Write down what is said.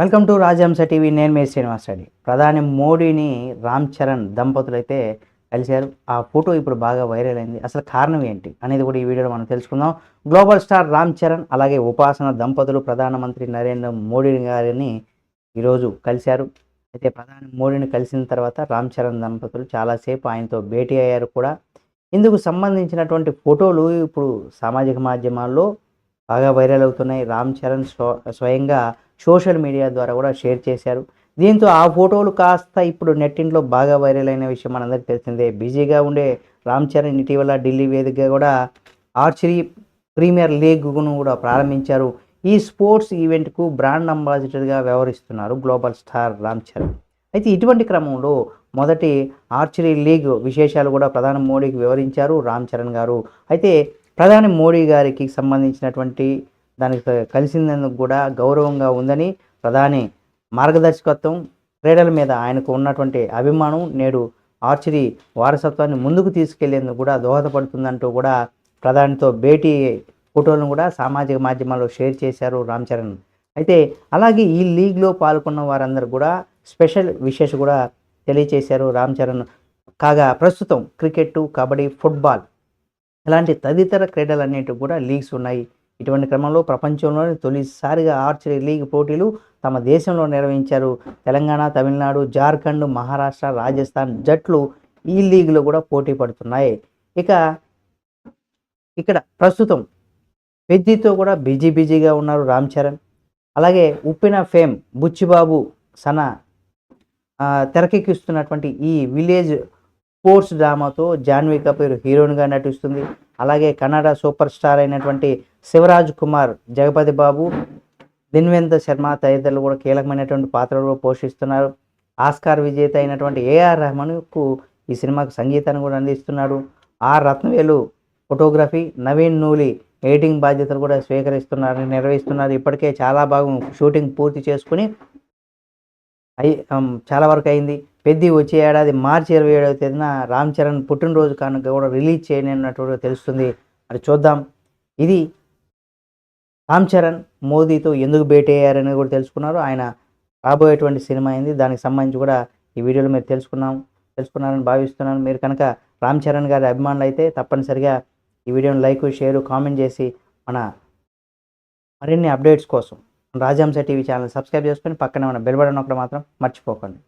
Welcome to రాజహంస TV. నేను మీ శ్రీనివాస్ రెడ్డి. ప్రధాని మోడీని రామ్ చరణ్ దంపతులు అయితే కలిశారు. ఆ ఫోటో ఇప్పుడు బాగా వైరల్ అయింది. అసలు కారణం ఏంటి అనేది కూడా ఈ వీడియోలో మనం తెలుసుకుందాం. గ్లోబల్ స్టార్ రామ్ చరణ్ అలాగే ఉపాసన దంపతులు ప్రధానమంత్రి నరేంద్ర మోడీ గారిని ఈరోజు కలిశారు. అయితే ప్రధాని మోడీని కలిసిన తర్వాత రామ్ చరణ్ దంపతులు చాలాసేపు ఆయనతో భేటీ అయ్యారు కూడా. ఇందుకు సంబంధించినటువంటి ఫోటోలు ఇప్పుడు సామాజిక మాధ్యమాల్లో బాగా వైరల్ అవుతున్నాయి. రామ్ చరణ్ స్వ స్వయంగా సోషల్ మీడియా ద్వారా కూడా షేర్ చేశారు. దీంతో ఆ ఫోటోలు కాస్త ఇప్పుడు నెట్టింట్లో బాగా వైరల్ అయిన విషయం మనందరికీ తెలిసిందే. బిజీగా ఉండే రామ్ చరణ్ ఇటీవల ఢిల్లీ వేదికగా కూడా ఆర్చరీ ప్రీమియర్ లీగ్ను కూడా ప్రారంభించారు. ఈ స్పోర్ట్స్ ఈవెంట్కు బ్రాండ్ అంబాసిడర్గా వ్యవహరిస్తున్నారు గ్లోబల్ స్టార్ రామ్ చరణ్. అయితే ఇటువంటి క్రమంలో మొదటి ఆర్చరీ లీగ్ విశేషాలు కూడా ప్రధాని మోడీకి వివరించారు రామ్ చరణ్ గారు. అయితే ప్రధాని మోడీ గారికి సంబంధించినటువంటి దానికి కలిసినందుకు కూడా గౌరవంగా ఉందని ప్రధాని మార్గదర్శకత్వం క్రీడల మీద ఆయనకు ఉన్నటువంటి అభిమానం నేడు ఆర్చరీ వారసత్వాన్ని ముందుకు తీసుకెళ్ళేందుకు కూడా దోహదపడుతుందంటూ కూడా ప్రధానితో భేటీ ఫోటోలను కూడా సామాజిక మాధ్యమాల్లో షేర్ చేశారు రామ్ చరణ్. అయితే అలాగే ఈ లీగ్లో పాల్గొన్న వారందరూ కూడా స్పెషల్ విశేష కూడా తెలియచేశారు రామ్ చరణ్. కాగా ప్రస్తుతం క్రికెట్ కబడ్డీ ఫుట్బాల్ ఇలాంటి తదితర క్రీడలన్నిటి కూడా లీగ్స్ ఉన్నాయి. ఇటువంటి క్రమంలో ప్రపంచంలోని తొలిసారిగా ఆర్చరీ లీగ్ పోటీలు తమ దేశంలో నిర్వహించారు. తెలంగాణ తమిళనాడు జార్ఖండ్ మహారాష్ట్ర రాజస్థాన్ జట్లు ఈ లీగ్లో కూడా పోటీ పడుతున్నాయి. ఇక ఇక్కడ ప్రస్తుతం పెద్దితో కూడా బిజీ బిజీగా ఉన్నారు రామ్ చరణ్. అలాగే ఉప్పిన ఫేమ్ బుచ్చిబాబు సన తెరకెక్కిస్తున్నటువంటి ఈ విలేజ్ స్పోర్ట్స్ డ్రామాతో జాన్వీ కపూర్ హీరోయిన్గా నటిస్తుంది. అలాగే కన్నడ సూపర్ స్టార్ అయినటువంటి శివరాజ్ కుమార్ జగపతి బాబు దిన్వేంద్ర శర్మ తదితరులు కూడా కీలకమైనటువంటి పాత్రలు పోషిస్తున్నారు. ఆస్కార్ విజేత అయినటువంటి ఏఆర్ రెహమాన్కు ఈ సినిమాకు సంగీతాన్ని కూడా అందిస్తున్నాడు. R Rathnavelu photography Naveen Nooli editing బాధ్యతలు కూడా స్వీకరిస్తున్నారు నిర్వహిస్తున్నారు. ఇప్పటికే చాలా భాగం షూటింగ్ పూర్తి చేసుకుని అయి చాలా వరకు అయింది. పెద్ది వచ్చే ఏడాది మార్చి ఇరవై ఏడవ తేదీన రామ్ చరణ్ పుట్టినరోజు కనుక కూడా రిలీజ్ చేయనున్నట్టు తెలుస్తుంది. మరి చూద్దాం. ఇది రామ్ చరణ్ మోదీతో ఎందుకు భేటీ అయ్యారని కూడా తెలుసుకున్నారు. ఆయన రాబోయేటువంటి సినిమా అయింది దానికి సంబంధించి కూడా ఈ వీడియోలో మీరు తెలుసుకున్నాం తెలుసుకున్నారని భావిస్తున్నాను. మీరు కనుక రామ్ చరణ్ గారి అభిమానులు అయితే తప్పనిసరిగా ఈ వీడియోని లైక్ షేర్ కామెంట్ చేసి మన మరిన్ని అప్డేట్స్ కోసం రాజాంశ టీవీ ఛానల్ సబ్స్క్రైబ్ చేసుకొని పక్కనే ఉన్న బెల్ బటన్ ఒకటి మాత్రం మర్చిపోకండి.